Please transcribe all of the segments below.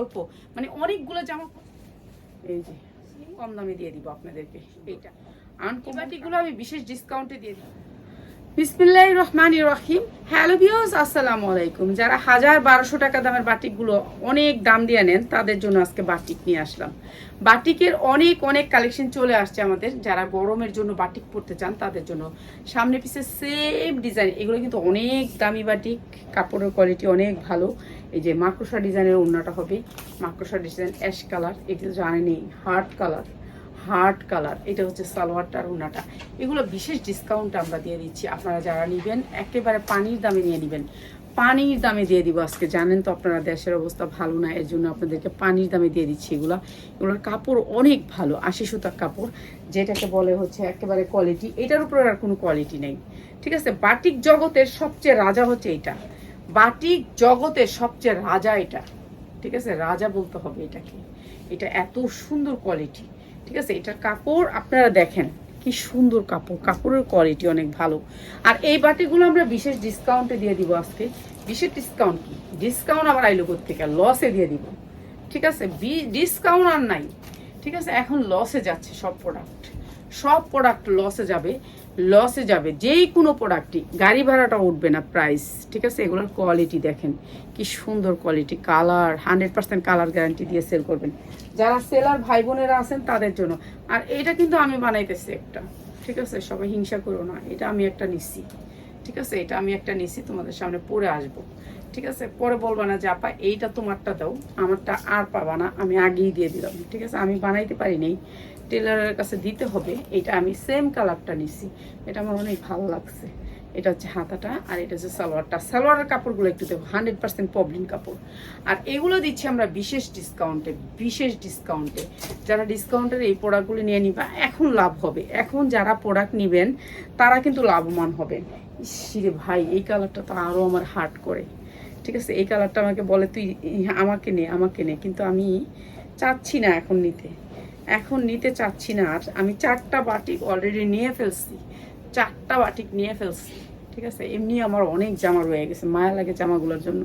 অল্প। মানে অনেকগুলো জামা এই যে কম দামে দিয়ে দিব আপনাদেরকে। এইটা। আনকোবাটিগুলো আমি বিশেষ ডিসকাউন্টে দিয়ে দিব বিসমিল্লাহ রহমান রহিম। হ্যালো ভিউস আসসালামু আলাইকুম। যারা হাজার বারোশো টাকা দামের বাটিকগুলো অনেক দাম দিয়ে নেন, তাদের জন্য আজকে বাটিক নিয়ে আসলাম। বাটিকের অনেক অনেক কালেকশন চলে আসছে আমাদের। যারা গরমের জন্য বাটিক পরতে চান, তাদের জন্য সামনে পিছে সেম ডিজাইন এগুলো কিন্তু অনেক দামি বাটিক, কাপড়ের কোয়ালিটি অনেক ভালো। এই যে মাকড়সা ডিজাইনের অন্যটা হবে। মাকড়সা ডিজাইন অ্যাশ কালার এগুলো জানেনি হার্ড কালার হার্ট কালার, এটা হচ্ছে সালোয়ারটা আর ওনাটা। এগুলো বিশেষ ডিসকাউন্ট আমরা দিয়ে দিচ্ছি, আপনারা যারা নেবেন, একেবারে পানির দামে নিয়ে নেবেন। পানির দামে দিয়ে দিব আজকে, জানেন তো আপনারা দেশের অবস্থা ভালো না এর জন্য আপনাদেরকে পানির দামে দিয়ে দিচ্ছি এগুলো। এগুলোর কাপড় অনেক ভালো, আশি সুতার কাপড়, যেটাকে বলে হচ্ছে একেবারে কোয়ালিটি এটার উপরে আর কোনো কোয়ালিটি নেই। ঠিক আছে? বাটিক জগতের সবচেয়ে রাজা হচ্ছে এটা। বাটিক জগতের সবচেয়ে রাজা এটা। ঠিক আছে? রাজা বলতে হবে এটাকে। এটা এত সুন্দর কোয়ালিটি ঠিক আছে? এটার কাপড় আপনারা দেখেন, কি সুন্দর কাপড়। কাপড়ের কোয়ালিটি অনেক ভালো। আর এই বাটিগুলো আমরা বিশেষ ডিসকাউন্টে দিয়ে দিব আজকে। বিশেষ ডিসকাউন্ট কি? ডিসকাউন্ট আবার আইলো থেকে লসে দিয়ে দিব। ঠিক আছে? ডিসকাউন্ট আর নাই। ঠিক আছে? এখন লসে যাচ্ছে সব প্রোডাক্ট সব প্রোডাক্ট লসে যাবে লসে যাবে, যেই কোনো প্রোডাক্টই গাড়ি ভাড়াটা উঠবে না প্রাইস ঠিক আছে? এগুলোর কোয়ালিটি দেখেন, কি সুন্দর quality colour hundred percent colour guarantee দিয়ে সেল করবেন। যারা সেলার ভাই বোনেরা আছেন, তাদের জন্য। আর এটা কিন্তু আমি বানাইতেছি একটা, ঠিক আছে? সবাই হিংসা করো না, এটা আমি একটা নিচ্ছি ঠিক আছে? এটা আমি একটা নিচ্ছি তোমাদের সামনে পরে আসব। ঠিক আছে? পরে বলবা না যে, আপা, এইটা তোমারটা দাও, আমারটা আর পাবা না, আমি আগেই দিয়ে দিলাম। ঠিক আছে? আমি বানাইতে পারি নাই। টেলারের কাছে দিতে হবে। এটা আমি সেম কালারটা নিছি। এটা আমার অনেক ভালো লাগছে। এটা হচ্ছে হাতাটা আর এটা হচ্ছে সালোয়ারটা। সালোয়ারের কাপড়গুলো একটু দেখো হান্ড্রেড পার্সেন্ট পবলিন কাপড়। আর এগুলো দিচ্ছি আমরা বিশেষ ডিসকাউন্টে বিশেষ ডিসকাউন্টে যারা ডিসকাউন্টের এই প্রোডাক্টগুলো নিয়ে নিবা, এখন লাভ হবে। এখন যারা প্রোডাক্ট নেবেন, তারা কিন্তু লাভবান হবেন ইসিরে ভাই, এই কালারটা তো আরও আমার হার্ট করে। ঠিক আছে, এই কালারটা আমাকে বলে, তুই আমাকে নে আমাকে নে। কিন্তু আমি চাচ্ছি না এখন নিতে। এখন নিতে চাচ্ছি না আর আমি চারটা বাটিক অলরেডি নিয়ে ফেলছি। চারটা বাটিক নিয়ে ফেলছি, ঠিক আছে? এমনি আমার অনেক জামা রয়ে গেছে, মায়া লাগে জামাগুলোর জন্য।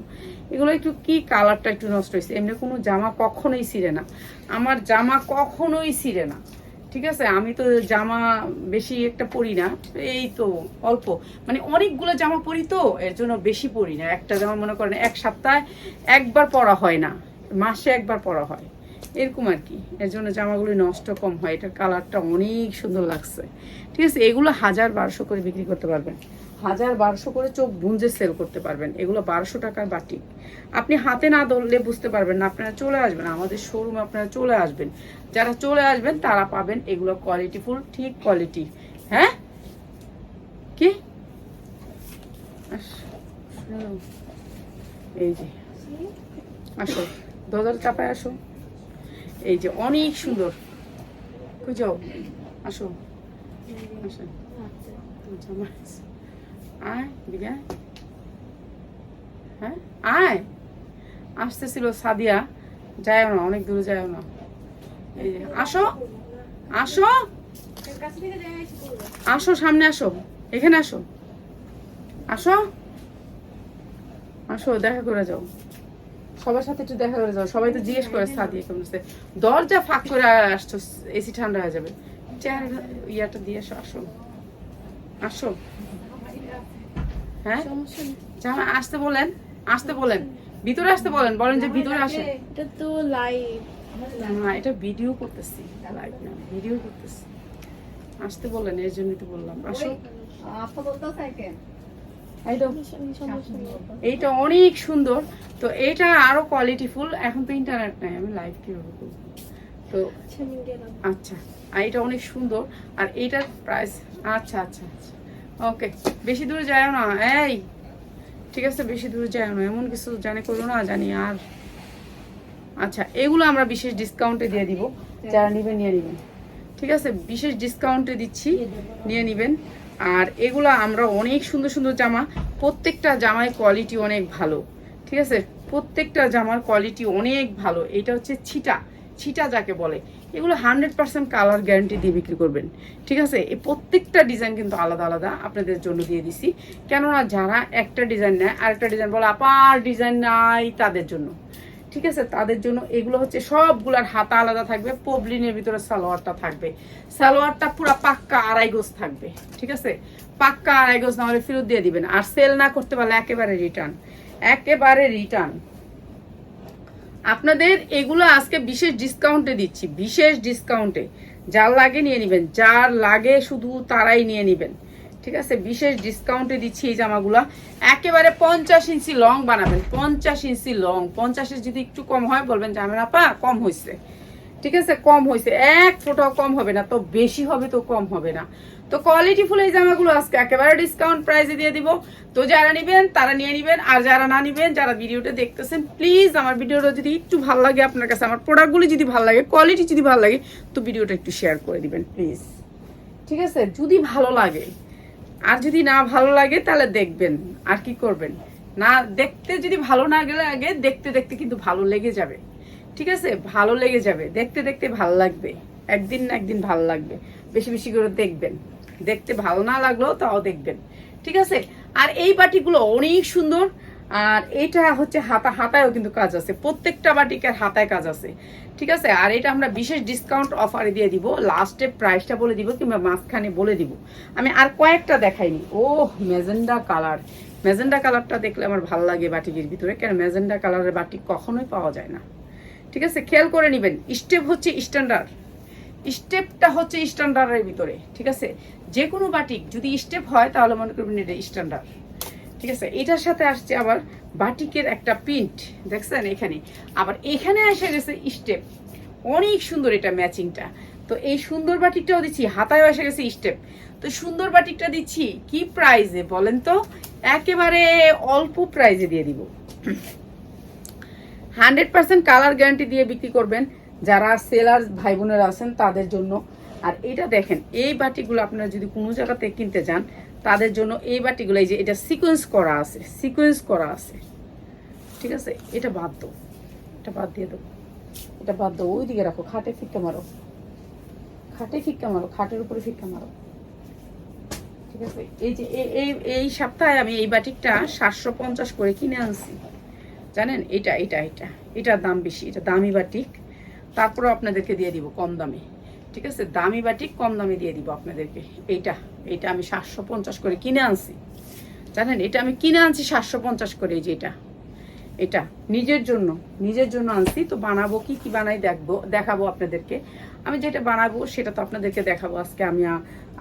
এগুলো একটু কি কালারটা একটু নষ্ট হয়েছে? এমনি কোনো জামা কখনোই ছিঁড়ে না। আমার জামা কখনোই ছিঁড়ে না। ঠিক আছে? আমি তো জামা বেশি একটা পরি না। এই তো, অল্প। মানে অনেকগুলো জামা পরি তো, এর জন্য বেশি পরি না। একটা জামা মনে করেন এক সপ্তাহে একবার পরা হয় না। মাসে একবার পরা হয়। এরকম আর কি। এর জন্য জামাগুলি নষ্ট কম হয়। এটার কালারটা অনেক সুন্দর লাগছে। ঠিক আছে? এগুলো হাজার বারোশো করে বিক্রি করতে পারবেন। হাজার বারোশো করে চোখ বুঞ্জে সেল করতে পারবেন। এগুলো বারোশো টাকার বাটি। আপনি হাতে না ধরলে বুঝতে পারবেন না, আপনারা চলে আসবেন, আমাদের শোরুমে আপনারা চলে আসবেন। যারা চলে আসবেন, তারা পাবেন এগুলো কোয়ালিটি ফুল ঠিক কোয়ালিটি হ্যাঁ? কি? এই যে। আসো। দরজার চাপায় আসো। এই যে, অনেক সুন্দর। যাও? আসো। আসো। আছে। আয়। হ্যাঁ আয়। আসতেছিল সাদিয়া, যায়ও না, অনেক দূরে যায়ও না। এই যে, আসো আসো। আসো, সামনে আসো, এখানে আসো। আসো। আসো, দেখা করে যাও। সবার সাথে একটু দেখা করে যাও। সবাই তো জিজ্ঞেস করে সাদিয়া কেমন আছে। দরজা ফাঁক করে আসছো, এসি ঠান্ডা হয়ে যাবে। চেহারা ইয়াটা দিয়ে আসো আসো। আসো। হ্যাঁ? জামা আসতে বলেন আসতে বলেন। ভিতরে আসতে বলেন বলেন যে ভিতরে আসে। এটা তো লাইভ না এটা ভিডিও করতেছি লাইভ না ভিডিও করতেছি। আসতে বলেন এর জন্যই তো বললাম। আসো। এইটা অনেক সুন্দর। তো এটা আরও কোয়ালিটি ফুল এখন তো ইন্টারনেট নাই আমি লাইভ কীভাবে করব? তো আচ্ছা আর এটা অনেক সুন্দর। আর এটার প্রাইস আচ্ছা আচ্ছা আচ্ছা। ওকে বেশি দূরে যায় না। এই, ঠিক আছে, বেশি দূরে যায় না। এমন কিছু জানে করো না, জানি আর। আচ্ছা এগুলো আমরা বিশেষ ডিসকাউন্টে দিয়ে দিব। যারা নেবেন, নিয়ে নেবেন। ঠিক আছে, বিশেষ ডিসকাউন্টে দিচ্ছি, নিয়ে নেবেন। আর এগুলো আমরা অনেক সুন্দর সুন্দর জামা। প্রত্যেকটা জামায় কোয়ালিটি অনেক ভালো। ঠিক আছে, প্রত্যেকটা জামার কোয়ালিটি অনেক ভালো। এটা হচ্ছে ছিটা। ছিটা যাকে বলে, এগুলো হান্ড্রেড পার্সেন্ট কালার গ্যারান্টি দিয়ে বিক্রি করবেন। ঠিক আছে? এই প্রত্যেকটা ডিজাইন কিন্তু আলাদা আলাদা আপনাদের জন্য দিয়ে দিছি। কেননা যারা একটা ডিজাইন নেয়, আরেকটা ডিজাইন বলে আপার ডিজাইন নাই তাদের জন্য। ঠিক আছে? তাদের জন্য এগুলো হচ্ছে সবগুলার হাতা আলাদা থাকবে, পবলিনের ভিতরে সালোয়ারটা থাকবে। সালোয়ারটা পুরো পাক্কা আড়াই গোজ থাকবে। ঠিক আছে? পাক্কা আড়াই গোজ না হলে ফেরত দিয়ে দিবেন। আর সেল না করতে পারলে একেবারে রিটার্ন একেবারে রিটার্ন আপনাদের এগুলো আজকে বিশেষ ডিসকাউন্টে দিচ্ছি, বিশেষ ডিসকাউন্টে যার লাগে নিয়ে নেবেন, যার লাগে শুধু তারাই নিয়ে নেবেন। ঠিক আছে? বিশেষ ডিসকাউন্টে দিচ্ছি এই জামাগুলো। একেবারে পঞ্চাশ ইঞ্চি লং বানাবেন, পঞ্চাশ ইঞ্চি লং পঞ্চাশের যদি একটু কম হয়, বলবেন জামেন আপা, কম হয়েছে ঠিক আছে, কম হয়েছে এক ফোটাও কম হবে না, তো বেশি হবে তো কম হবে না। তো কোয়ালিটি ফুল এই জামাগুলো আজকে একেবারে ডিসকাউন্ট প্রাইসে দিয়ে দিব। তো যারা নেবেন, তারা নিয়ে নেবেন, আর যারা না নেবেন, যারা ভিডিওটা দেখতেছেন প্লিজ আমার ভিডিওটা যদি একটু ভালো লাগে, আপনার কাছে আমার প্রোডাক্টগুলি যদি ভালো লাগে কোয়ালিটি যদি ভালো লাগে, তো ভিডিওটা একটু শেয়ার করে দিবেন প্লিজ ঠিক আছে, যদি ভালো লাগে। আর যদি না ভালো লাগে, তাহলে দেখবেন, আর কি করবেন? না, দেখতে যদি ভালো না গেলে আগে দেখতে দেখতে কিন্তু ভালো লেগে যাবে। ঠিক আছে? ভালো লেগে যাবে। দেখতে দেখতে ভালো লাগবে। একদিন না একদিন ভালো লাগবে। বেশি বেশি করে দেখবেন। দেখতে ভালো না লাগলেও তাও দেখবেন। ঠিক আছে? আর এই বাটিগুলো অনেক সুন্দর। আর এটা হচ্ছে হাতা, হাতায়ও কিন্তু কাজ আছে। প্রত্যেকটা বাটিকের হাতায় কাজ আছে। ঠিক আছে? আর এটা আমরা বিশেষ ডিসকাউন্ট অফারে দিয়ে দিব। লাস্টে প্রাইসটা বলে দিব কিংবা মাঝখানে বলে দিব। আমি আর কয়েকটা দেখাইনি। ও মেজেন্ডা কালার। মেজেন্ডা কালারটা দেখলে আমার ভালো লাগে বাটিকের ভিতরে। কেন? মেজেন্ডা কালারের বাটি কখনোই পাওয়া যায় না। ঠিক আছে? খেয়াল করে নেবেন স্টেপ হচ্ছে স্ট্যান্ডার্ড স্টেপটা হচ্ছে স্ট্যান্ডার্ডের ভিতরে, ঠিক আছে? যে কোনো বাটিক, যদি স্টেপ হয়, তাহলে মনে করবেন এটা স্ট্যান্ডার্ড ঠিক আছে? এটার সাথে আসছে আবার বাটিকের একটা প্রিন্ট দেখছেন এখানে? আবার এখানে এসে গেছে স্টেপ অনেক সুন্দর এটা ম্যাচিংটা তো এই সুন্দর বাটিকটাও দিচ্ছি, হাতায়ও এসে গেছে স্টেপ তো সুন্দর বাটিকটা দিচ্ছি কি প্রাইজে বলেন তো? একেবারে অল্প প্রাইজে দিয়ে দিব। হান্ড্রেড পার্সেন্ট কালার গ্যারান্টি দিয়ে বিক্রি করবেন যারা সেলার ভাই বোনেরা আছেন তাদের জন্য। আর এটা দেখেন, এই বাটিগুলো আপনারা যদি কোনো জায়গাতে কিনতে যান, তাদের জন্য এই বাটিগুলো, এই যে এটা সিকোয়েন্স করা আছে সিকোয়েন্স করা আছে। ঠিক আছে? এটা বাদ দো এটা বাদ দিয়ে দেবো এটা বাদ দাও। ওই দিকে রাখো, খাটে ফিক্কা মারো। খাটে ফিক্কা মারো, খাটের উপরে ফিক্কা মারো। ঠিক আছে? এই যে এই এই সপ্তাহে আমি এই বাটিকটা সাতশো পঞ্চাশ করে কিনে আনছি। জানেন? এটা এটা এটা। এটার দাম বেশি, এটা দামি বাটিক। তারপরে আপনাদেরকে দিয়ে দিব কম দামে। ঠিক আছে? দামি বাটিক, কম দামে দিয়ে দিব আপনাদেরকে। এইটা এইটা আমি সাতশো পঞ্চাশ করে কিনে আনছি। জানেন? এটা আমি কিনে আনছি সাতশো পঞ্চাশ করে, এই যে এটা। এটা নিজের জন্য নিজের জন্য আনছি। তো বানাবো কি কি বানাই দেখব, দেখাবো আপনাদেরকে। আমি যেটা বানাবো, সেটা তো আপনাদেরকে দেখাবো। আজকে আমি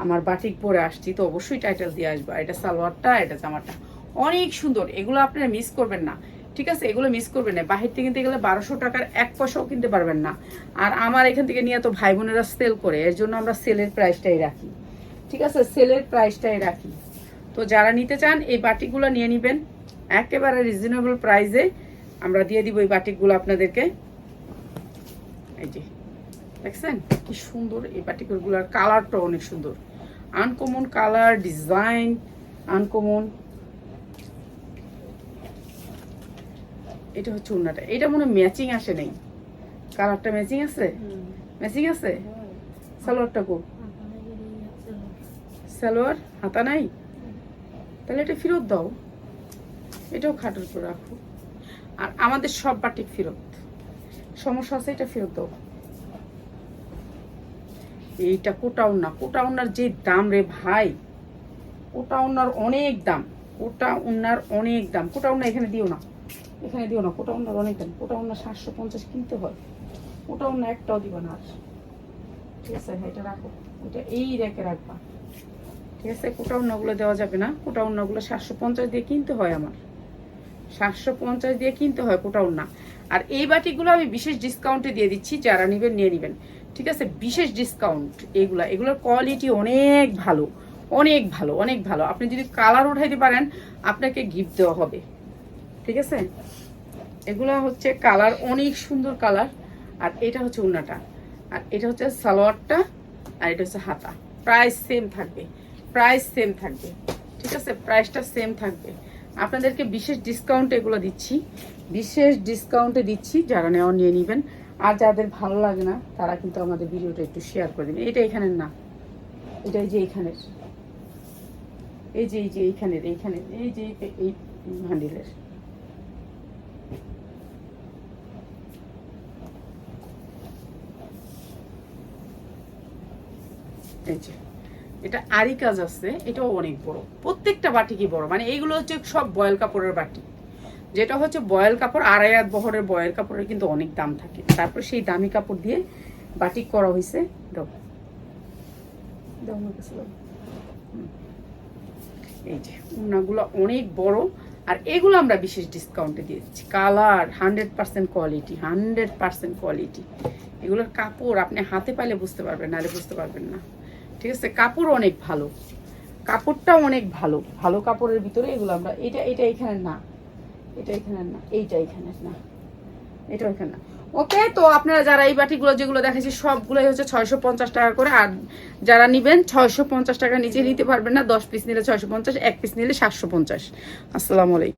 আমার বাটিক পরে আসছি। তো অবশ্যই টাইটেল দিয়ে আসব। এটা সালোয়ারটা, এটা জামাটা। অনেক সুন্দর। এগুলো আপনারা মিস করবেন না। ঠিক আছে, এগুলো মিস করবেন না। বাহির থেকে কিনতে গেলে বারোশো টাকার এক পয়সাও কিনতে পারবেন না। আর আমার এখান থেকে নিয়ে তো ভাই বোনেরা সেল করে, এর জন্য আমরা সেলের প্রাইসটাই রাখি। ঠিক আছে সেলের প্রাইসটাই রাখি। তো যারা নিতে চান, এই বাটিকগুলো নিয়ে নেবেন। একেবারে রিজনেবল প্রাইসে আমরা দিয়ে দিব এই বাটিকগুলো আপনাদেরকে। এই যে, দেখছেন? কি সুন্দর এই বাটিকগুলোর কালারটা অনেক সুন্দর। আনকমন কালার ডিজাইন আনকমন এটা হচ্ছে ওনাটা এটা মনে ম্যাচিং আসে নেই। কালারটা ম্যাচিং আছে? ম্যাচিং আছে? সালোয়ারটা কো? সালোয়ার হাতা নাই? তাহলে এটা ফেরত দাও। এটাও খাটের উপর রাখো। আর আমাদের সব বাটিক ফেরত। সমস্যা আছে এটা ফেরত দাও। এইটা কোটা উন্না। কোটা উন্নার যে দাম রে ভাই কোটা উন্নার অনেক দাম। কোটা উন্নার অনেক দাম। কোটা উন্না এখানে দিও না। এখানে দিও না কোটা উন্নার অনেক দাম কোটা উন্না সাতশো পঞ্চাশ কিনতে হয়। কোটা উন্না একটাও দিবা না আর। ঠিক আছে হ্যাঁ, এটা রাখো। এটা এই রেখে রাখবা। ঠিক আছে কোটা উন্নাগুলো দেওয়া যাবে না। কোটা উন্নাগুলো সাতশো পঞ্চাশ দিয়ে কিনতে হয় আমার। সাতশো পঞ্চাশ দিয়ে কিনতে হয় কোটা উন্না আর এই বাটিগুলো আমি বিশেষ ডিসকাউন্টে দিয়ে দিচ্ছি যারা নেবেন নিয়ে নেবেন। ঠিক আছে বিশেষ ডিসকাউন্ট এগুলা। এগুলোর কোয়ালিটি অনেক ভালো অনেক ভালো অনেক ভালো। আপনি যদি কালার উঠাইতে পারেন আপনাকে গিফট দেওয়া হবে। ঠিক আছে এগুলো হচ্ছে কালার অনেক সুন্দর কালার আর এটা হচ্ছে উন্নাটা আর এটা হচ্ছে সালোয়ারটা আর এটা হচ্ছে হাতা প্রাইস সেম থাকবে প্রাইস সেম থাকবে ঠিক আছে প্রাইসটা সেম থাকবে আপনাদেরকে বিশেষ ডিসকাউন্ট এগুলো দিচ্ছি বিশেষ ডিসকাউন্টে দিচ্ছি যারা নেওয়া নিয়ে নেবেন আর যাদের ভালো লাগে না তারা কিন্তু আমাদের ভিডিওটা একটু শেয়ার করে দেবেন এটা এখানের না এটা এই যে এইখানের এই যে এই যে এইখানের এইখানের এই যে এই- হান্ডিলের এটা আরি কাজ আছে, এটাও অনেক বড়। প্রত্যেকটা বাটি কি বড় মানে এইগুলো হচ্ছে সব বয়েল কাপড়ের বাটি। যেটা হচ্ছে বয়েল কাপড়, আড়াই হাত বহরের বয়েল কাপড়ের কিন্তু অনেক দাম থাকে। তারপর সেই দামি কাপড় দিয়ে বাটি করা হয়েছে এই যে, উনাগুলো অনেক বড়। আর এগুলো আমরা বিশেষ ডিসকাউন্টে দিয়ে দিচ্ছি। Colour hundred percent quality hundred percent quality এগুলোর কাপড় আপনি হাতে পাইলে বুঝতে পারবেন, নাহলে বুঝতে পারবেন না। ঠিক আছে? কাপড় অনেক ভালো। কাপড়টা অনেক ভালো। ভালো কাপড়ের ভিতরে এগুলো আমরা, এটা এটা এখানে না। এটা এখানে না, এইটা এখানে না। এটা এখানে না। ওকে, তো আপনারা যারা এই বাটিগুলো যেগুলো দেখেছি সবগুলোই হচ্ছে ছয়শো পঞ্চাশ টাকা করে। আর যারা নিবেন, ছয়শো পঞ্চাশ টাকা নিচে নিতে পারবেন না। দশ পিস নিলে ছয়শো পঞ্চাশ, এক পিস নিলে সাতশো পঞ্চাশ। আসসালামু আলাইকুম।